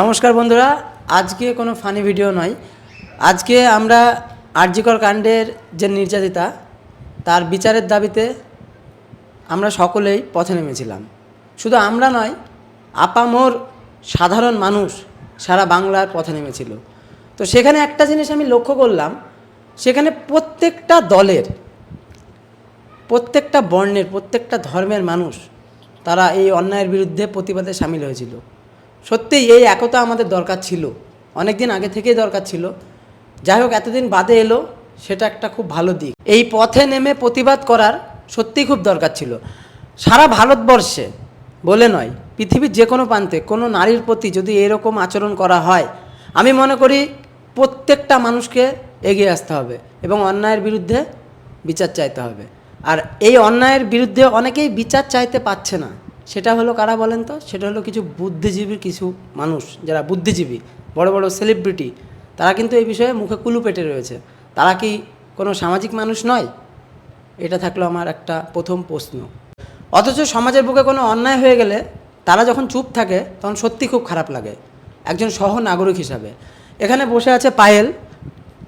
নমস্কার বন্ধুরা, আজকে কোনো ফানি ভিডিও নয়। আজকে আমরা আরজিকর কাণ্ডের যে নির্যাতিতা, তার বিচারের দাবিতে আমরা সকলেই পথে নেমেছিলাম। শুধু আমরা নয়, আপামোর সাধারণ মানুষ সারা বাংলার পথে নেমেছিল। তো সেখানে একটা জিনিস আমি লক্ষ্য করলাম, সেখানে প্রত্যেকটা দলের, প্রত্যেকটা বর্ণের, প্রত্যেকটা ধর্মের মানুষ, তারা এই অন্যায়ের বিরুদ্ধে প্রতিবাদে সামিল হয়েছিল। সত্যিই এই একতা আমাদের দরকার ছিল। অনেক দিন আগে থেকেই দরকার ছিল। যাই হোক, এতদিন বাদে এলো, সেটা একটা খুব ভালো দিক। এই পথে নেমে প্রতিবাদ করার সত্যিই খুব দরকার ছিল। সারা ভারতবর্ষে বলে নয়, পৃথিবীর যে কোনো প্রান্তে কোনো নারীর প্রতি যদি এরকম আচরণ করা হয়, আমি মনে করি প্রত্যেকটা মানুষকে এগিয়ে আসতে হবে এবং অন্যায়ের বিরুদ্ধে বিচার চাইতে হবে। আর এই অন্যায়ের বিরুদ্ধে অনেকেই বিচার চাইতে পাচ্ছে না। সেটা হলো কারা বলেন তো? সেটা হলো কিছু বুদ্ধিজীবীর কিছু মানুষ, যারা বুদ্ধিজীবী, বড় বড় সেলিব্রিটি তারা কিন্তু এই বিষয়ে মুখে কুলু পেটে রয়েছে। তারা কি কোনো সামাজিক মানুষ নয়? এটা থাকল আমার একটা প্রথম প্রশ্ন। অথচ সমাজের বুকে কোনো অন্যায় হয়ে গেলে তারা যখন চুপ থাকে, তখন সত্যি খুব খারাপ লাগে। একজন সহ নাগরিক হিসাবে। এখানে বসে আছে পায়েল,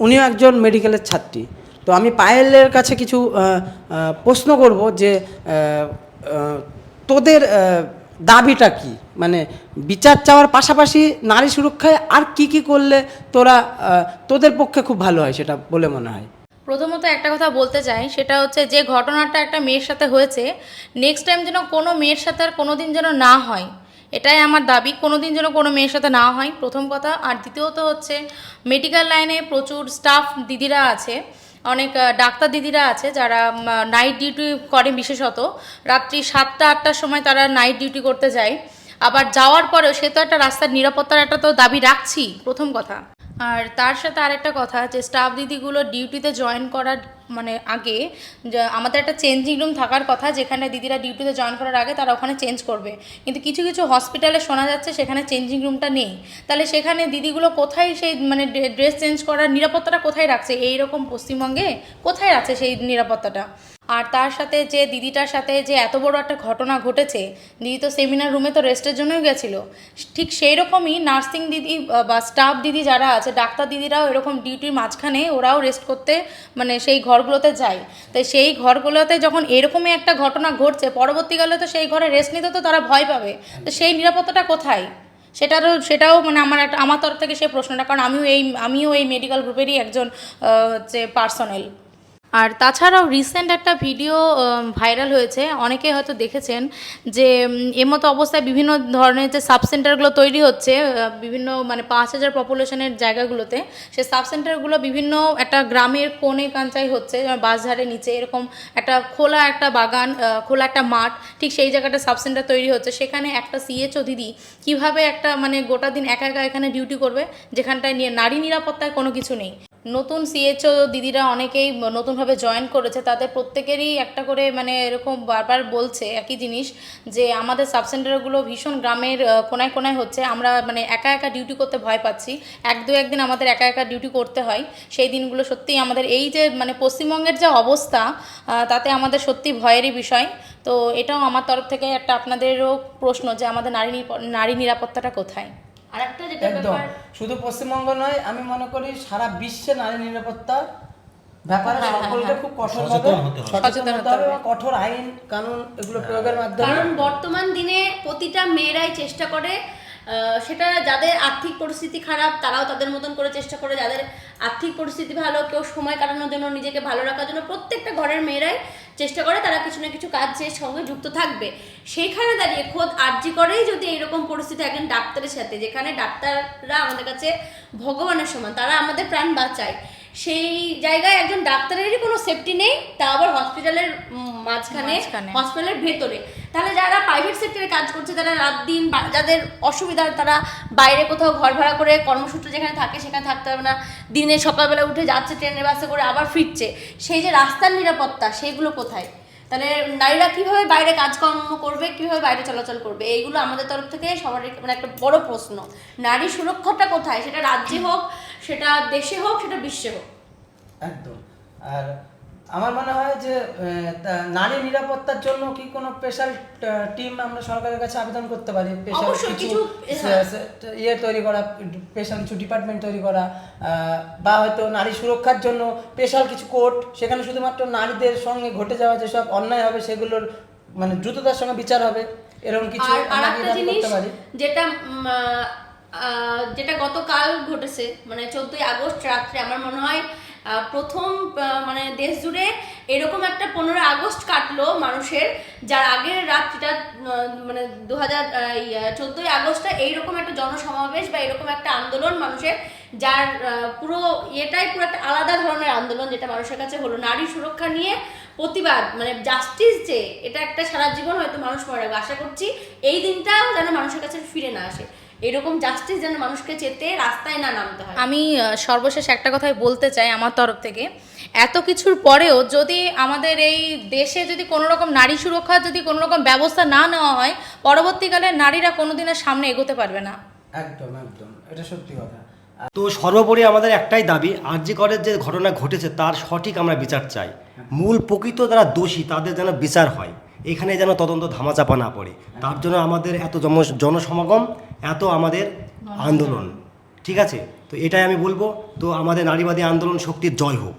উনিও একজন মেডিকেলের ছাত্রী। তো আমি পায়েলের কাছে কিছু প্রশ্ন করব যে তোদের দাবিটা কি? মানে বিচার চাওয়ার পাশাপাশি নারী সুরক্ষায় আর কি কি করলে তোরা তোদের পক্ষে খুব ভালো হয় সেটা বলে মনে হয়? প্রথমত একটা কথা বলতে চাই, সেটা হচ্ছে যে ঘটনাটা একটা মেয়ের সাথে হয়েছে নেক্সট টাইম যেন কোনো মেয়ের সাথে আর কোনো দিন যেন না হয়, এটাই আমার দাবি কোনো দিন যেন কোনো মেয়ের সাথে না হয়, প্রথম কথা। আর দ্বিতীয়ত হচ্ছে মেডিকেল লাইনে প্রচুর স্টাফ দিদিরা আছে অনেক ডাক্তার দিদিরা আছে যারা নাইট ডিউটি করে বিশেষত। রাত্রি সাতটা, আটটার সময় তারা নাইট ডিউটি করতে যায়। আবার যাওয়ার পরেও সে তো একটা রাস্তার নিরাপত্তার একটা তো দাবি রাখছি, প্রথম কথা। আর তার সাথে আরেকটা কথা যে স্টাফ দিদিগুলো ডিউটিতে জয়েন করার মানে আগে আমাদের একটা চেঞ্জিং রুম থাকার কথা যেখানে দিদিরা ডিউটিতে জয়েন করার আগে তারা ওখানে চেঞ্জ করবে। কিন্তু কিছু কিছু হসপিটালে শোনা যাচ্ছে সেখানে চেঞ্জিং রুমটা নেই। তাহলে সেখানে দিদিগুলো কোথায় সেই মানে ড্রেস চেঞ্জ করার নিরাপত্তাটা কোথায় রাখছে? এইরকম পশ্চিমবঙ্গে কোথায় রাখছে সেই নিরাপত্তাটা? আর তার সাথে যে দিদিটার সাথে যে এত বড় একটা ঘটনা ঘটেছে, দিদি তো সেমিনার রুমে তো রেস্টের জন্যই গেছিল। ঠিক সেই রকমই নার্সিং দিদি বা স্টাফ দিদি যারা আছে, ডাক্তার দিদিরাও এরকম ডিউটির মাঝখানে ওরাও রেস্ট করতে মানে সেই ঘরগুলোতে যায়। তো সেই ঘরগুলোতে যখন এরকমই একটা ঘটনা ঘটছে, পরবর্তীকালে তো সেই ঘরে রেস্ট নিতে তো তারা ভয় পাবে। তো সেই নিরাপত্তাটা কোথায়? সেটারও, সেটাও মানে আমার একটা, আমার তরফ থেকে সেই প্রশ্নটা, কারণ আমিও এই আমিও এই মেডিকেল গ্রুপেরই একজন হচ্ছে পার্সোনাল আর তাছাড়াও রিসেন্ট একটা ভিডিও ভাইরাল হয়েছে। অনেকে হয়তো দেখেছেন যে উম, এর মতো অবস্থায় বিভিন্ন ধরনের যে সাব সেন্টারগুলো তৈরি হচ্ছে বিভিন্ন মানে পাঁচ হাজার পপুলেশনের জায়গাগুলোতে সে সাব সেন্টারগুলো বিভিন্ন একটা গ্রামের কোণে কাঞ্চাই হচ্ছে বাসঝাড়ের নিচে এরকম একটা খোলা একটা বাগান খোলা একটা মাঠ ঠিক সেই জায়গাটা সাব সেন্টার তৈরি হচ্ছে। সেখানে একটা সিএচও দিদি কীভাবে একটা মানে গোটা দিন একা একা এখানে ডিউটি করবে যেখানটায় নিয়ে নারী নিরাপত্তায় কোনো কিছু নেই। নতুন সিএচও দিদিরা অনেকেই নতুনভাবে জয়েন করেছে তাদের প্রত্যেকেরই একটা করে মানে এরকম বারবার বলছে একই জিনিস যে আমাদের সাবসেন্টারগুলো ভীষণ গ্রামের কোনায় কোনায় হচ্ছে। আমরা মানে একা একা ডিউটি করতে ভয় পাচ্ছি। এক দু একদিন আমাদের একা একা ডিউটি করতে হয়। সেই দিনগুলো সত্যিই আমাদের এই যে মানে পশ্চিমবঙ্গের যে অবস্থা তাতে আমাদের সত্যি ভয়েরই বিষয়। তো এটাও আমার তরফ থেকে একটা আপনাদেরও প্রশ্ন যে আমাদের নারী নারী নিরাপত্তাটা কোথায়? আরেকটা যেটা ব্যাপার শুধু পশ্চিমবঙ্গ নয় আমি মনে করি সারা বিশ্বে নারী নিরাপত্তা ব্যাপারে হ্যাঁ, সকলকে খুব কঠোর সচেতন হতে হবে। সচেতন হতে হবে। এবং কঠোর আইন কানুন এগুলো প্রয়োগের মাধ্যমে। কারণ বর্তমান দিনে প্রতিটা মেয়েরাই চেষ্টা করে সেটা যাদের আর্থিক পরিস্থিতি খারাপ তারাও তাদের মতন করে চেষ্টা করে। যাদের আর্থিক পরিস্থিতি ভালো কেউ সময় কাটানোর জন্য নিজেকে ভালো রাখার জন্য প্রত্যেকটা ঘরের মেয়েরাই চেষ্টা করে তারা কিছু না কিছু কাজের সঙ্গে যুক্ত থাকবে। সেইখানে দাঁড়িয়ে খোদ আর্জি করেই যদি এরকম পরিস্থিতি একজন ডাক্তারের সাথে যেখানে ডাক্তাররা আমাদের কাছে ভগবানের সমান তারা আমাদের প্রাণ বাঁচায়। সেই জায়গায় একজন ডাক্তারেরই কোনো সেফটি নেই তা আবার হসপিটালের মাঝখানে। হসপিটালের ভেতরে। তাহলে যারা প্রাইভেট সেক্টরে কাজ করছে তারা রাত দিন যাদের অসুবিধা তারা বাইরে কোথাও ঘর ভাড়া করে কর্মসূত্র যেখানে থাকে সেখানে থাকতে হবে না। দিনে সকালবেলা উঠে যাচ্ছে ট্রেনের বাসে করে আবার ফিরছে। সেই যে রাস্তার নিরাপত্তা সেইগুলো কোথায়? তাহলে নারীরা কীভাবে বাইরে কাজকর্ম করবে, কীভাবে বাইরে চলাচল করবে, এইগুলো আমাদের তরফ থেকে সবারই মানে একটা বড় প্রশ্ন। নারী সুরক্ষাটা কোথায়? সেটা রাজ্যে হোক, সেটা দেশে হোক, সেটা বিশ্বে হোক। একদম। আর আমার মনে হয় যে নারী নিরাপত্তার জন্য কি কোনো স্পেশাল টিম আমরা সরকারের কাছে আবেদন করতে পারি স্পেশাল কিছু হ্যাঁ। ইয়ে তৈরি করা স্পেশাল কিছু ডিপার্টমেন্ট তৈরি করা বা হয়তো নারী সুরক্ষার জন্য স্পেশাল কিছু কোর্ট সেখানে শুধুমাত্র নারীদের সঙ্গে ঘটে যাওয়া যেসব অন্যায় হবে সেগুলোর মানে দ্রুততার সঙ্গে বিচার হবে এরকম কিছু যেটা যেটা গতকাল ঘটেছে মানে চোদ্দই আগস্ট রাত্রে আমার মনে হয় প্রথম মানে দেশ জুড়ে এরকম একটা পনেরো আগস্ট কাটলো মানুষের, যার আগের রাত্রিটা মানে দু হাজার চোদ্দোই আগস্টটা এইরকম একটা জনসমাবেশ বা এরকম একটা আন্দোলন মানুষের, যার পুরো এটাই পুরো একটা আলাদা ধরনের আন্দোলন যেটা মানুষের কাছে হলো। নারী সুরক্ষা নিয়ে প্রতিবাদ মানে জাস্টিস যে, এটা একটা সারা জীবন হয়তো মানুষ মনে রাখবে আশা করছি এই দিনটাও যেন মানুষের কাছে ফিরে না আসে। এরকম জাস্টিস যেন মানুষকে চেতে রাস্তায় না নামতে হয়। আমি সর্বশেষ একটা কথাই বলতে চাই আমার তরফ থেকে। এত কিছুর পরেও যদি আমাদের এই দেশে যদি কোনো রকম নারী সুরক্ষার যদি কোনো রকম ব্যবস্থা না নেওয়া হয় পরবর্তীকালে নারীরা কোনোদিনের সামনে এগোতে পারবে না। একদম একদম। এটা সত্যি কথা। তো সর্বোপরি আমাদের একটাই দাবি আরজি করের যে ঘটনা ঘটেছে তার সঠিক আমরা বিচার চাই। মূল প্রকৃত যারা দোষী তাদের যেন বিচার হয়। এখানে যেন তদন্ত ধামাচাপা না পড়ে। তার জন্য আমাদের এত জন- জনসমাগম, এত আমাদের আন্দোলন। ঠিক আছে? তো এটাই আমি বলব। তো আমাদের নারীবাদী আন্দোলন শক্তির জয় হোক।